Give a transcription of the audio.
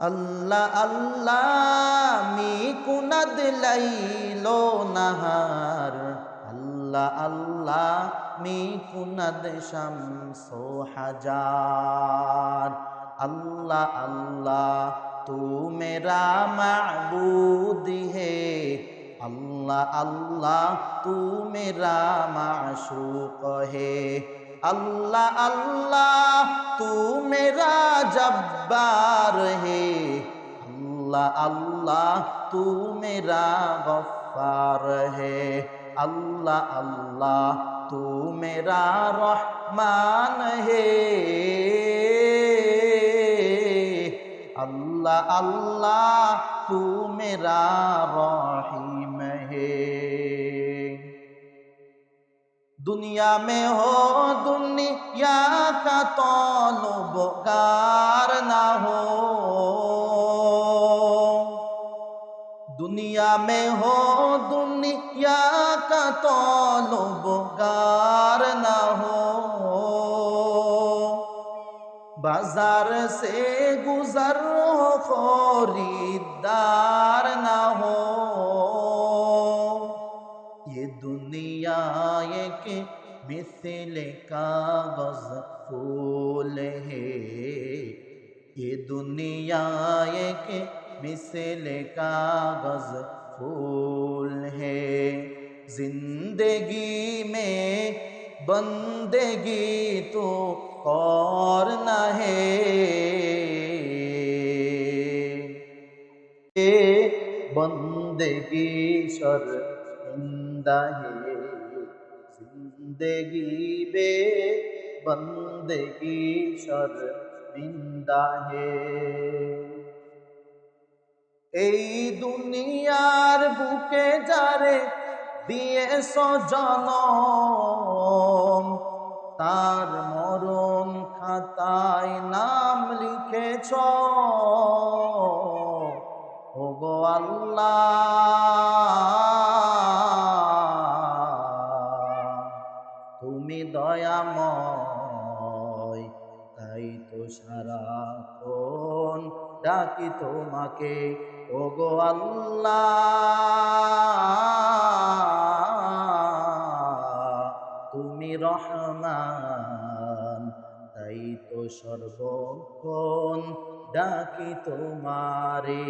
আল্লাহ আল্লাহ মি কুনাদ লাইল নাহার। আল্লাহ আল্লাহ মি কুনাদ শামসো হাজার আল্লাহ আল্লাহ তু মেরা মাবুদ হে। আল্লাহ আল্লাহ তু মেরা মাশুক হে। আল্লাহ আল্লাহ তু মেরা হে। আল্লাহ আল্লাহ তু মেরা গফার হে। আল্লাহ আল্লাহ তু মেরা রহমান হে। আল্লাহ আল্লাহ তু মেরা রহিম হে। दुनिया में हो दुनिया का तौलबगार ना हो दुनिया में हो दुनिया का तौलबगार ना हो बाजार से गुजर हो खरीदार ना हो एक मिसल कागज़ फूल है। ये दुनिया एक मिसल कागज़ फूल है। ज़िंदगी में बंदगी तो और न है। बंदगी शर्मिंदा है। بندگی بے সর شرمندہ হে এই দুনিয়ার বুকে যারে দিয়ে সজন তার মরণ খাতায় নাম লিখেছ ওগো আল্লাহ তুমি দয়াময়, তাই তো সারাক্ষণ ডাকি তোমাকে। ওগো আল্লাহ, তুমি রহমান, তাই তো সর্বক্ষণ ডাকি তোমারে।